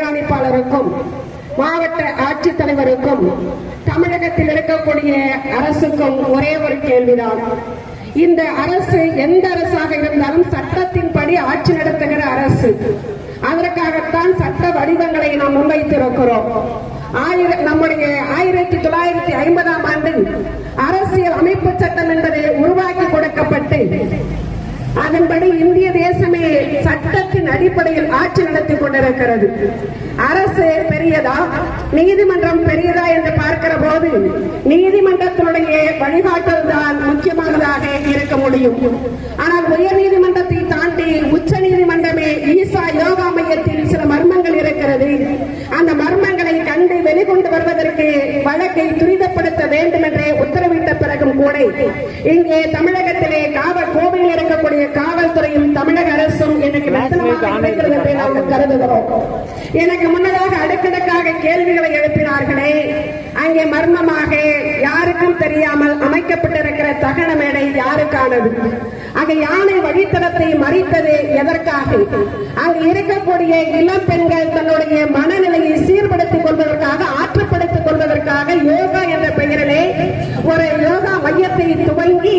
கண்காணிப்பாளருக்கும் மாவட்ட ஆட்சித்தலைவருக்கும் தமிழகத்தில் இருக்கக்கூடிய அரசுக்கும் ஒரே ஒரு கேள்விதான். இந்த அரசு எந்த அரசாக இருந்தாலும் சட்டத்தின்படி ஆட்சி நடத்துகிற அரசு. அதற்காகத்தான் சட்ட வடிவங்களை நாம் முன்வைத்திருக்கிறோம். ஆயிர நம்முடைய ஆயிரத்தி தொள்ளாயிரத்தி ஐம்பதாம் ஆண்டு அரசியல் அமைப்பு சட்டம் என்பதை உருவாக்கி கொடுக்கப்பட்டு அதன்படி இந்திய தேசமே சட்ட சட்டத்தின் அடிப்படையில் ஆட்சி நடத்தி கொண்டிருக்கிறது. அரசு பெரியதா? நீதிமன்றம் பெரியதா என்று பார்க்கிற போது நீதிமன்றத்தினுடைய வழிகாட்டல் தான் முக்கியமானதாக இருக்க முடியும். ஆனால் உயர் நீதிமன்றத்தை தாண்டி உச்ச நீதிமன்றமே ஈசா யோகா மையத்தில் சில மர்மங்கள் இருக்கிறது. அந்த மர்மங்களை கண்டு வெளிக்கொண்டு வருவதற்கு வழக்கை துரிதப்படுத்த வேண்டும் என்று உத்தரவிட்டு கூட. இங்கே தமிழகத்திலே காவல் கோவையில் இருக்கக்கூடிய காவல்துறையும் தமிழக அரசும் எனக்கு என்று நாங்கள் கருதுகிறோம். எனக்கு முன்னதாக அடுக்கடுக்காக கேள்விகளை எழுப்பினார்களே. அங்கே மர்மமாக யாருக்கும் தெரியாமல் அமைக்கப்பட்டிருக்கிற தகன மேடை யாருக்கானது? அங்கே யானை வழித்தடத்தை மறித்தது எதற்காக? அங்கு இருக்கக்கூடிய இளம் பெண்கள் தன்னுடைய மனநிலையை சீர்படுத்திக் கொள்வதற்காக ஆற்றுப்படுத்திக் கொள்வதற்காக யோகா என்ற பெயரிலே ஒரு யோகா மையத்தை துவங்கி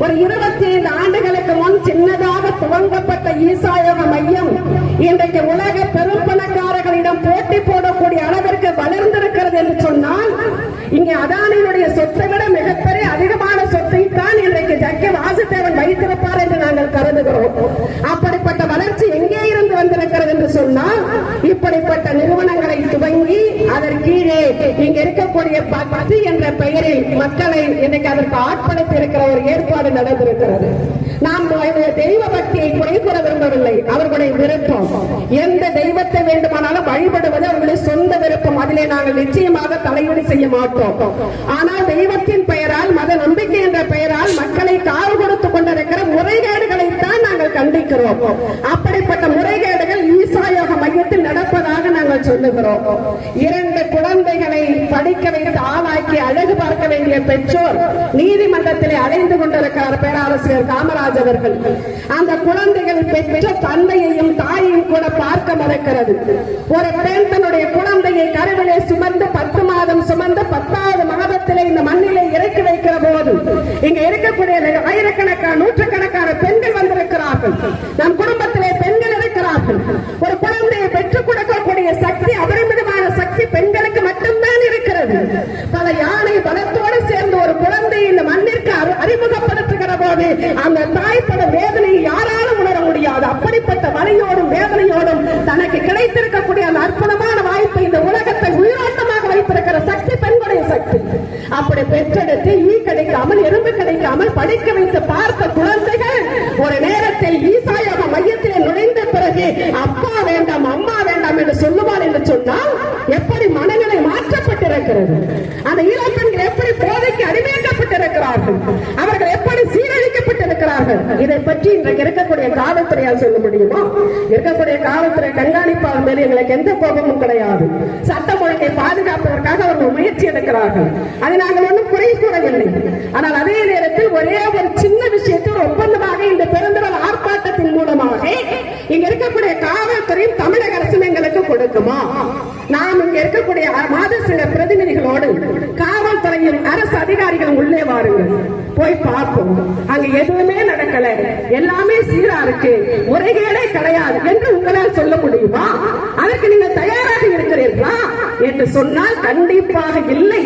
ஒரு இருபத்தி ஐந்து ஆண்டுகளுக்கு முன் சின்னதாக துவங்கப்பட்ட ஈசா யோக மையம் இன்றைக்கு உலக பெரும் பணக்காரர்களிடம் போட்டி போடக்கூடிய அளவிற்கு வளர்ந்திருக்க இங்கே அதானியினுடைய சொத்தை விட மிகப்பெரிய அதிகமான சொத்தை தான் இன்றைக்கு ஜக்கே வாசுதேவன் வைத்திருப்பார் என்று நாங்கள் கருதுகிறோம். அப்படிப்பட்ட வளர்ச்சி எங்கே இருந்து வந்திருக்கிறது என்று சொன்னால் இப்படிப்பட்ட நிறுவனங்களை துவங்கி அதற்கீழே இங்க இருக்கக்கூடிய பத்து என்ற பெயரில் மக்களை இன்னைக்கு அதற்கு ஆட்படுத்தி இருக்கிற ஒரு ஏற்பாடு நடந்திருக்கிறது. நாம் தெய்வ பக்தியை குறை கூற விரும்பவில்லை. அவர்களுடைய விருப்பம் எந்த தெய்வத்தை வேண்டுமானாலும் வழிபடுவது விருப்பம் நாங்கள் நிச்சயமாக தலையீடு செய்ய மாட்டோம். ஆனால் தெய்வத்தின் பெயரால் மத நம்பிக்கை என்ற பெயரால் மக்களை காவு கொடுத்துக் கொண்டிருக்கிற முறைகேடுகளைத்தான் நாங்கள் கண்டிக்கிறோம். அப்படிப்பட்ட முறைகேடுகள் ஈசா யோக மையத்தில் நடப்பதாக சொல்லுகிறோம். இரண்டு குழந்தைகளை படிக்க வைத்து ஆளாக்கி அழகு பார்க்க வேண்டிய பெற்றோர் நீதிமன்றத்திலே அலைந்து கொண்டிருக்கிறார் பேராசிரியர் காமராஜ் அவர்கள். அந்த குழந்தைகள் பெற்ற தந்தையையும் தாயையும் கூட பார்க்க மறக்கிறது. ஒரு பெண் தன்னுடைய குழந்தையை கருவிலே சுமந்து பத்து மாதம் சுமந்து பத்தாவது மாதத்திலே இந்த மண்ணிலே இறக்கி வைக்கிற போது இங்க இருக்கக்கூடிய ஆயிரக்கணக்கான நூற்றுக்கணக்கான பெண்கள் வந்திருக்கிறார்கள். நம் குடும்பத்திலே பெண்கள் இருக்கிறார்கள். ஒரு குழந்தையை பெற்றுக் கொடுக்கக்கூடிய சக்தி அபரிமிதமான சக்தி பெண்களுக்கு மட்டும்தான் இருக்கிறது பல யானை பலத்தோடு சேர்ந்து ஒரு குழந்தை இந்த மண்ணிற்கு அறி- அறிமுகப்படுத்துகிற போது அந்த தாய்ப்பட வேதனையை யாராலும் உணர முடியாது. அப்படிப்பட்ட வலியோடும் வேதனையோடும் தனக்கு கிடைத்திருக்கக்கூடிய அந்த அற்புதமான வாய்ப்பை இந்த உலகத்தை உயிரோட்டமாக வைத்திருக்கிற சக்தி பெண்களுடைய சக்தி. அப்படி பெற்றெடுத்து ஈ கிடைக்காமல் எறும்பு கிடைக்காமல் படிக்க வைத்து பார்த்த குழந்தைகள் ஒரு நேரத்தில் ஈசாயோக மையத்தில் நுழைந்த பிறகு அப்பா வேண்டாம் அம்மா வேண்டாம் என்று சொல்லுவார் என்று சொன்னால் எப்படி மனநிலை மாற்றப்பட்டிருக்கிறது? அந்த இளப்பெண்கள் எப்படி போதைக்கு அடிமையாக்கப்பட்டிருக்கிறார்கள்? அவர்கள் எப்படி இதை பற்றி இன்றைக்கு இருக்கக்கூடிய காவல்துறையால் சொல்ல முடியுமா? இருக்கக்கூடிய காவல்துறை கண்காணிப்பாளர் மேல் எங்களுக்கு எந்த கோபமும் கிடையாது. சட்டம் ஒழுங்கை பாதுகாப்பதற்காக அவர்கள் முயற்சி எடுக்கிறார்கள். அதை நாங்கள் ஒன்றும் குறை கூறவில்லை. ஆனால் அதே நேரத்தில் ஒரே ஒரு சின்ன விஷயத்தை ஒரு ஒப்பந்தமாக இந்த பெருந்திரள் ஆர்ப்பாட்டத்தின் மூலமாக இங்க இருக்கக்கூடிய காவல்துறையும் தமிழக அரசும் எங்களுக்கு கொடுக்குமா? நாம் இங்க இருக்கக்கூடிய மாதசிங்க பிரதிநிதிகளோடு காவல்துறையும் அரசு அதிகாரிகளும் உள்ளே வாருங்கள். போய் பார்ப்போம். அங்க எதுவுமே நடக்கல எல்லாமே சீரா இருக்கு. முறைகேடே கிடையாது என்று உங்களால் சொல்ல முடியுமா? அதற்கு நீங்கள் தயாராக இருக்கிறீர்களா? என்று சொன்னால் கண்டிப்பாக இல்லை.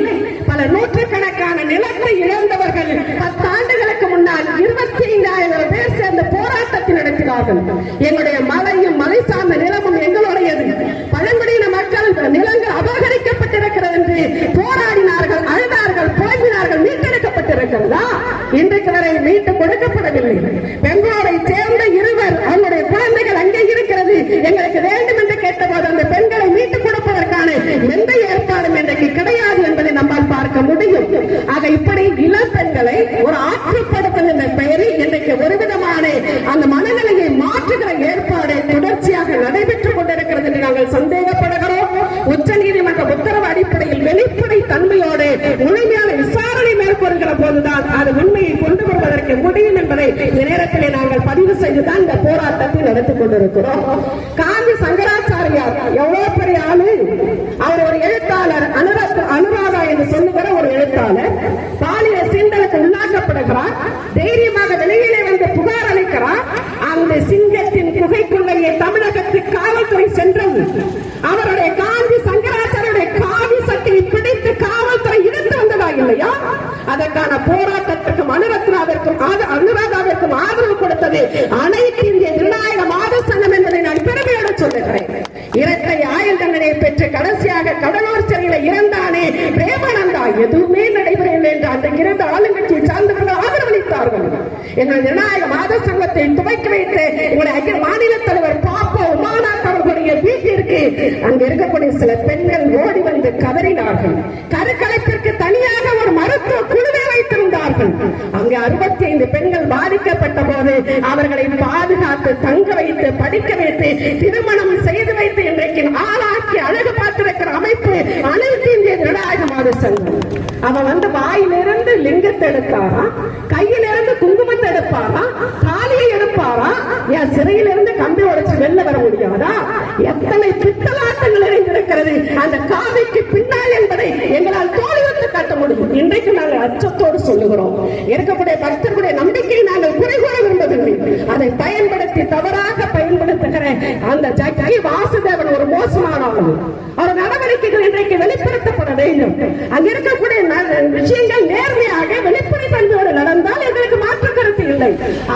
பல நூற்றுக்கணக்கான நிலத்தை இழந்தவர்கள் பத்தாண்டுகளுக்கு முன்னால் இருபத்தி ஐந்தாயிரம் பேர் சேர்ந்து போராட்டத்தை நடத்தினார்கள் எங்களுடைய மலையும் மலை சார்ந்த நிலமும் எங்களுடையது. பழங்குடியின மக்கள் நிலங்கள் அபகரிக்கப்பட்டிருக்கிறது என்று போராட்டம் இன்றைக்கு மீட்டு கொடுக்கப்படவில்லை. பெங்களூரை சேர்ந்த இருவர் அவருடைய குழந்தைகள் அங்கே இருக்கிறது. எங்களுக்கு வேண்டும் என்று கேட்டபோது அந்த பெண்களை மீட்டுக் கொடுப்பதற்கான எந்த ஏற்பாடும் இன்றைக்கு கிடையாது என்பதை நம்மால் பார்க்க முடியும். ஆக இப்படி இளம் பெண்களை ஒரு ஆற்றுப்படுத்தல் என்ற பெயரில் இன்றைக்கு ஒரு விதமான அந்த மனநிலையை மாற்றுகிற ஏற்பாடு தொடர்ச்சியாக நடைபெற்றுக் கொண்டிருக்கிறது என்று நாங்கள் சந்தேகப்படுகிறோம். உச்ச நீதிமன்ற உத்தரவு அடிப்படையில் வெளிப்படை தன்மையோடு முழுமையாக விசாரணை மேற்கொள்கிற போதுதான். அது உண்மையை கொண்டு வருவதற்கு முடியும் என்பதை இந்த நேரத்திலே நாங்கள் பதிவு செய்துதான் இந்த போராட்டத்தை நடத்திக் கொண்டிருக்கிறோம். காந்தி சங்கராச்சாரியார் எவ்வளவு பெரிய ஆளு? அவர் ஒரு எழுத்தாளர் அனுராத் அனுராதா என்று சொல்லுகிற ஒரு எழுத்தாளர். பாலியல் சீண்டலுக்கு உள்ளாக்கப்படுகிறார். தைரியமாக வெளியிலே வந்து புகார் அளிக்கிறார். அந்த சிங்கத்தின் குகைக்குள்ளேயே தமிழகத்து காவல்துறை சென்றது. அவருடைய காந்தி சங்கராச்சாரியுடைய காவி சக்தியை பிடித்து காவல்துறை இருந்து வந்ததா இல்லையா? அதற்கான போராட்டத்திற்கும் அனுரத்னாவிற்கும் அனுராதாவிற்கும் ஆதரவு கொடுத்தது அனைத்து இந்திய ஜனநாயக மாத சங்கம் என்பதை நான் பெருமையோடு சொல்லுகிறேன். இரட்டை ஆயுள் தண்டனையை பெற்று கடைசியாக கடலூர் சிறையில இறந்தானே பிரேமானந்தா எதுவுமே நடைபெறவில்லை என்று அந்த இரண்டு ஆளுங்கட்சியை சார்ந்தவர்கள் ஆதரவளித்தார்கள். எங்கள் ஜனநாயக மாத சங்கத்தை துவைக்க வைத்து எங்களுடைய அகில மாநில தலைவர் பாப்போ உமாநாத் அவர்களுடைய வீட்டிற்கு அங்க இருக்கக்கூடிய சில பெண்கள் ஓடி வந்து கதறினார்கள். வைத்திருந்தார்கள் அங்கே அறுபத்தி ஐந்து பெண்கள் பாதிக்கப்பட்ட போது அவர்களை பாதுகாத்து தங்க வைத்து படிக்க வைத்து திருமணம் செய்து வைத்து இன்றைக்கு ஆளாக்கி அழகு பார்த்திருக்கிற அமைப்பு அனைத்து இந்திய ஜனநாயக மாத சங்கம். அவன் வந்து வாயிலிருந்து லிங்கத்தை எடுத்தாரா? கையிலிருந்து குங்குமத்தை எடுப்பாரா? தாலியை எடுப்பாரா? என் சிறையிலிருந்து கம்பி உடைச்சு வெளில வர முடியாதா? எத்தனை பித்தலாட்டங்கள் இணைந்திருக்கிறது அந்த காவிக்கு பின்னால் என்பதை எங்களால் தோல்வித்து காட்ட முடியும். இன்றைக்கு நாங்கள் அச்சத்தோடு சொல்லுகிறோம். இருக்கக்கூடிய பக்தர்களுடைய நம்பிக்கையை நாங்கள் குறை கூற விரும்பவில்லை. அதை பயன்படுத்தி தவறாக பயன்படுத்துகிற அந்த ஜக்கி வாசுதேவன் ஒரு மோசமானவன். அவர் நடவடிக்கைகள் இன்றைக்கு வெளிப்படுத்தப்பட வேண்டும். அங்க இருக்கக்கூடிய விஷயங்கள் நேர்மையாக வெளிப்படை தன்மையோடு நடந்தால் எங்களுக்கு மாற்று கருத்து இல்லை.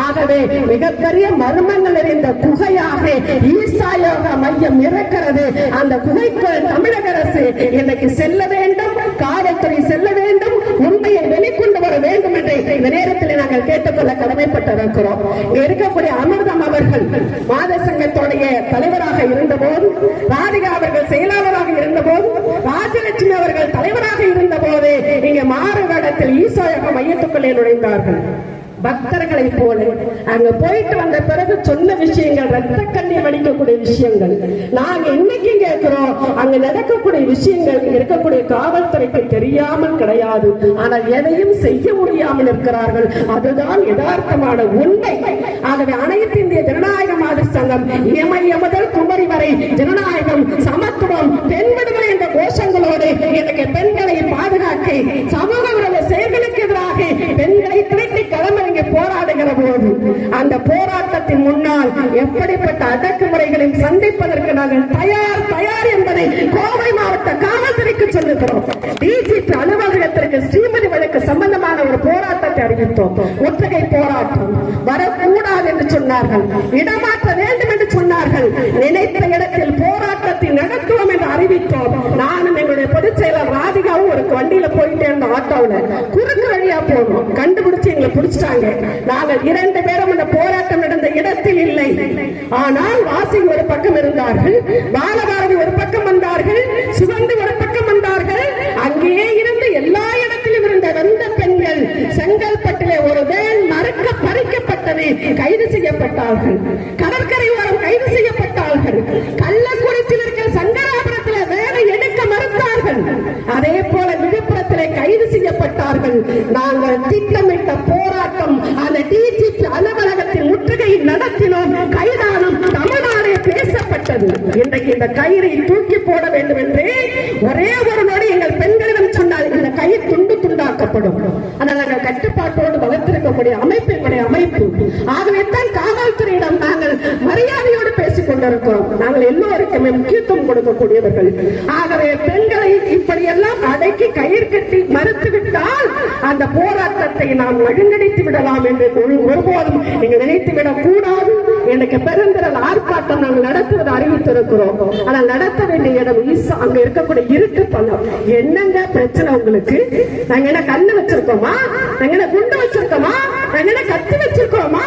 ஆகவே மிகப்பெரிய மர்மங்கள் நிறைந்த குகையாக ஈசாயோக மையம் இருக்கிறது அந்த குகைக்குள் தமிழக அரசு இன்னைக்கு செல்ல வேண்டும் காவல்துறை செல்ல வேண்டும் உண்மையை வெளி வேண்டும் என்று இந்த நேரத்தில் நாங்கள் கேட்டுக்கொள்ள கடமைப்பட்டிருக்கிறோம். இங்க இருக்கக்கூடிய அமிர்தம் அவர்கள் மாத சங்கத்துடைய தலைவராக இருந்தபோது ராதிகா அவர்கள் செயலாளராக இருந்தபோது ராஜலட்சுமி அவர்கள் தலைவராக இருந்தபோது இங்கே மாறுவேடத்தில் ஈசாயக மையத்துக்குள்ளே நுழைந்தார்கள். பக்தர்களை போல. அங்க போயிட்டு வந்த பிறகு சொன்ன விஷயங்கள் ரத்த கண்ணீர் வடிக்கக்கூடிய விஷயங்கள். நாங்க இன்னைக்கு கேட்கிறோம் அங்க நடக்கக்கூடிய விஷயங்கள் இருக்கக்கூடிய காவல்துறைக்கு தெரியாமல் கிடையாது. ஆனால் எதையும் செய்ய முடியாமல் இருக்கிறார்கள். அதுதான் யதார்த்தமான உண்மை. ஆகவே அனைத்து இந்திய ஜனநாயக மாதிரி சங்கம் இமய முதல் குமரி வரை ஜனநாயகம் சமத்துவம் பெண் விடுதலை என்ற கோஷங்களோடு எனக்கு பெண்களை பாதுகாக்க சமூக விரோத செயல்களை எதிராக பெண்களை திரட்டி களமிறங்கி போராடுகிற போது அந்த போராட்டத்தின் முன்னால் எப்படிப்பட்ட அடக்குமுறைகளையும் சந்திப்பதற்கு நாங்கள் தயார் தயார் என்பதை கோவை மாவட்ட காவல்துறைக்கு சொல்லுகிறோம் டிஜிபி அலுவலகத்திற்கு ஸ்ரீமதி வழக்கு சம்பந்தமான ஒரு போராட்டத்தை அறிவித்தோம். ஒற்றுகை போராட்டம். வரக்கூடாது என்று சொன்னார்கள். இடமாற்ற வேண்டும் என்று சொன்னார்கள். நினைத்த இடத்தில் போராட்டத்தை நடத்துவோம் என்று அறிவித்தோம். நானும் எங்களுடைய பொதுச் செயலர் ராதிகாவும் ஒரு வண்டியில போயிட்டே இருந்த ஆட்டோவில் குறுக்கு வழியா போனோம் கண்டுபிடிச்சு எங்களை பிடிச்சிட்டாங்க. நாங்கள் இரண்டு பேரும் அந்த போராட்டம் நடந்த இடத்தில் இல்லை. ஆனால் வாசி ஒரு பக்கம் இருந்தார்கள் பாலபாரதி ஒரு பக்கம் வந்தார்கள் சுகந்தி ஒரு பக்கம் வந்தார்கள். அங்கேயே இருந்து எல்லா இடத்திலும் இருந்த வந்த பெண்கள் செங்கல்பட்டிலே ஒரு வேன் மறுக்க பறிக்கப்பட்டது கைது செய்யப்பட்டார்கள். கடற்கரை ஓரம் கைது செய்யப்பட்டார்கள். கள்ளக்குறிச்சியில் இருக்கிற சங்க எடுக்க அதே போல விழுப்புரத்திலே கைது செய்யப்பட்டார்கள். நாங்கள் திட்டமிட்ட போராட்டம் அந்த டிஜிபி அலுவலகத்தில் முற்றுகை நடத்தினோம். கைதானம் தமிழ்நாடே பேசப்பட்டது. இன்றைக்கு இந்த கயிறை தூக்கி போட வேண்டும் என்று ஒரே ஒரு நொடி எங்கள் பெண்களிடம் சொன்னால் இந்த கயிறு துண்டு துண்டாக்கப்படும். ஆனால் நாங்கள் கட்டுப்பாட்டோடு வளர்த்திருக்கக்கூடிய அமைப்பு எங்களுடைய அமைப்பு. ஆகவே தான் கொண்டிருக்கிறோம். நாங்கள் எல்லோருக்குமே முக்கியத்துவம் கொடுக்கக்கூடியவர்கள். ஆகவே பெண்களை இப்படி எல்லாம் அடக்கி கயிறு கட்டி மறுத்துவிட்டால் அந்த போராட்டத்தை நாம் வழிநடத்தி விடலாம் என்று ஒருபோதும் நீங்கள் நினைத்து விடக் கூடாது எனக்கு பெருந்திரல் ஆர்ப்பாட்டம் நாங்கள் நடத்துவது அறிவித்திருக்கிறோம். ஆனால் நடத்த வேண்டிய இடம் ஈசா அங்க இருக்கக்கூடிய இருட்டு பணம் என்னங்க பிரச்சனை உங்களுக்கு? நாங்க என்ன கண்ணு வச்சிருக்கோமா? நாங்க என்ன குண்டு வச்சிருக்கோமா? நாங்க என்ன கத்தி வச்சிருக்கோமா?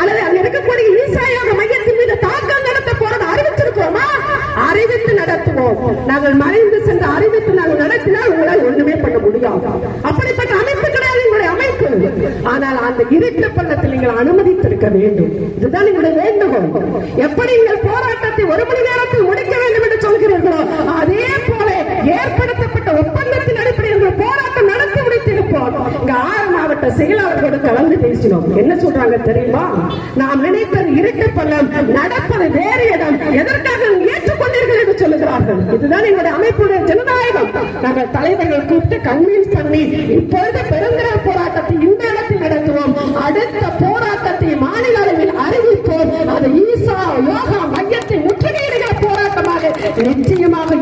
அல்லது அங்க இருக்கக்கூடிய ஈசாயாக மையத்தின் மீது தாக்கம் நடத்த அறிவித்து நடத்துவோம். நாங்கள் மறைந்து சென்று அறிவித்து நாங்கள் நடத்தினால் உங்களால் ஒண்ணுமே பண்ண முடியாது. அப்படிப்பட்ட அமைப்பு கிடையாது எங்களுடைய அமைப்பு. ஆனால் அந்த இருட்டு பள்ளத்தில் நீங்கள் அனுமதித்திருக்க வேண்டும். இதுதான் எங்களுடைய வேண்டுகோள். எப்படி நீங்கள் போராட்டத்தை ஒரு மணி நேரத்தில் முடிக்க வேண்டும் என்று சொல்கிறீர்களோ அதே போல ஏற்படுத்தப்பட்ட ஒப்பந்தத்தின் அடிப்படையில் போராட்டம் நடத்தி இங்க ஆறு மாவட்ட கலந்து பேசினோம். என்ன சொல்றாங்க தெரியுமா? நாம் நினைப்பது இருட்டு பள்ளம் நடப்பது வேறு இடம். எதற்காக ஏற்றுக்கொண்டீர்கள் என்று சொல்லுகிறார்கள். இதுதான் எங்களுடைய அமைப்புடைய ஜனநாயகம். நாங்கள் தலைவர்கள் கூப்பிட்டு கன்வின்ஸ் பண்ணி இப்பொழுது பெருந்திரள் போராட்டத்தை இந்த இடத்தில் நடத்துவோம். அடுத்த போராட்டத்தை மாநில அளவில் அறிவிப்போம். அது ஈசா யோகா மையத்தை முற்றுகையிடுகிற போராட்டமாக நிச்சயமாக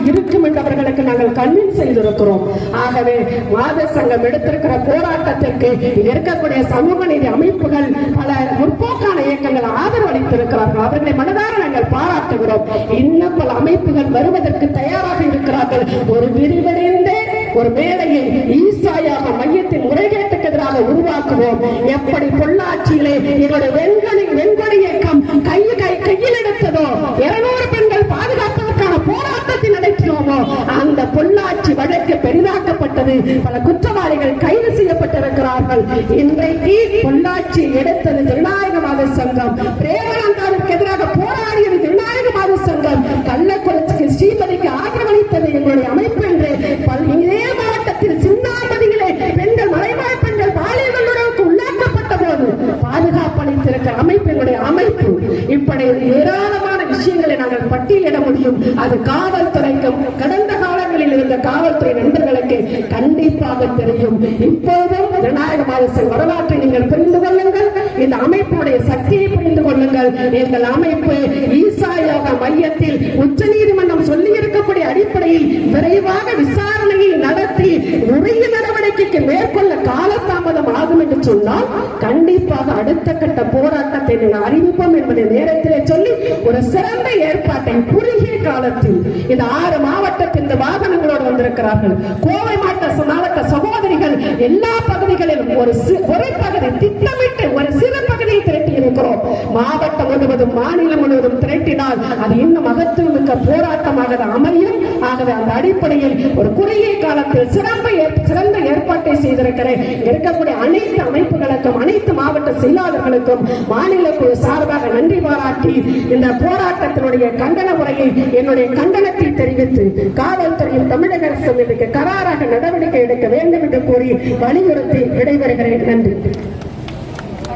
இருக்கும் அவர்களுக்கு நாங்கள் கன்வின்ஸ் செய்திருக்கிறோம். ஆகவே மாத சங்கம் எடுத்திருக்கிற போராட்டத்திற்கு இருக்கக்கூடிய சமூக நீதி அமைப்புகள் பல முற்போக்கான இயக்கங்கள் ஆதரவு அளித்திருக்கிறார்கள் அவர்களை மனதார நாங்கள் பாராட்டுகிறோம். இன்னும் பல அமைப்புகள் வருவதற்கு தயாராக இருக்கிறார்கள். ஒரு விரிவடைந்தே ஒரு மேடையை ஈசாயாக மையத்தின் முறைகேட்டுக்கு எதிராக உருவாக்குவோம். எப்படி பொள்ளாச்சியிலே எங்களுடைய வெண்கொடி வெண்கொடி இயக்கம் கை கை கையில் எடுத்ததோ? இருநூறு பெண்கள் பாதுகாப்பு போராட்டத்தை நடத்தினோமோ அந்த பொள்ளாச்சி வழக்கு பெரிதாக்கப்பட்டது. பல குற்றவாளிகள் கைது செய்யப்பட்டிருக்கிறார்கள். இன்றைக்கு பொள்ளாச்சி எடுத்தது ஜனநாயகவாத சங்கம். பிரேமலா எதிராக போராடியது ஜனநாயகவாத சங்கம் கள்ளக்குறிச்சிக்கு ஸ்ரீமதிக்கு ஆதரவளித்தது எங்களுடைய அமைப்பு என்று பல்- இதே மாவட்டத்தில் சின்னாமதியிலே பெண்கள் மலைவாழ் பெண்கள் பாலியல் உறவுக்கு உள்ளாக்கப்பட்ட போது பாதுகாப்பு அளித்திருக்கிற அமைப்பு எங்களுடைய அமைப்பு இப்படி ஏராளமான விஷயங்களை நாங்கள் பட்டியலிட முடியும். அது காவல்துறைக்கும் கடந்த காலங்களில் இருந்த காவல்துறை நண்பர்களுக்கு கண்டிப்பாக தெரியும். இப்போதும் ஜனநாயக மாதத்தின் வரலாற்றை நீங்கள் புரிந்து கொள்ளுங்கள். இந்த அமைப்புடைய சக்தியை புரிந்து கொள்ளுங்கள். எங்கள் அமைப்பு ஈசா யோகா மையத்தில் உச்ச நீதிமன்றம் சொல்லி இருக்கக்கூடிய அடிப்படையில் விரைவாக விசாரணையை நடத்தி உரிய நடவடிக்கைக்கு மேற்கொள்ள காலதாமதம் ஆகும் என்று சொன்னால் கண்டிப்பாக அடுத்த கட்ட போராட்டத்தை நான் அறிவிப்போம் என்பதை நேரத்திலே சொல்லி ஒரு சிறந்த ஏற்பாட்டை குறுகிய காலத்தில் இந்த ஆறு மாவட்டத்தில் இந்த வாகனங்களோடு வந்திருக்கிறார்கள். கோவை மாவட்ட மாவட்ட சகோதரிகள் எல்லா பகுதிகளிலும் ஒரு ஒரு பகுதி திட்டமிட்டு ஒரு சிறு பகுதியை திரட்டி இருக்கிறோம் மாவட்டம் முழுவதும் மாநிலம் முழுவதும் திரட்டினால் அது இன்னும் மகத்துவமிக்க போராட்டமாக அமையும். ஆகவே அந்த அடிப்படையில் ஒரு குறுகிய காலத்தில் சிறந்த சிறந்த ஏற்பாட்டை செய்திருக்கிறேன் இருக்கக்கூடிய அனைத்து அமைப்புகளுக்கும் அனைத்து மாவட்ட செயலாளர்களுக்கும் மாநில குழு சார்பாக நன்றி பாராட்டி இந்த போராட்டத்தினுடைய கண்டன உரையை என்னுடைய கண்டனத்தை தெரிவித்து காவல்துறையும் தமிழக அரசும் இதற்கு கராராக நடவடிக்கை எடுக்க வேண்டும் என்று கூறி வலியுறுத்தி விடைபெறுகிறேன். நன்றி.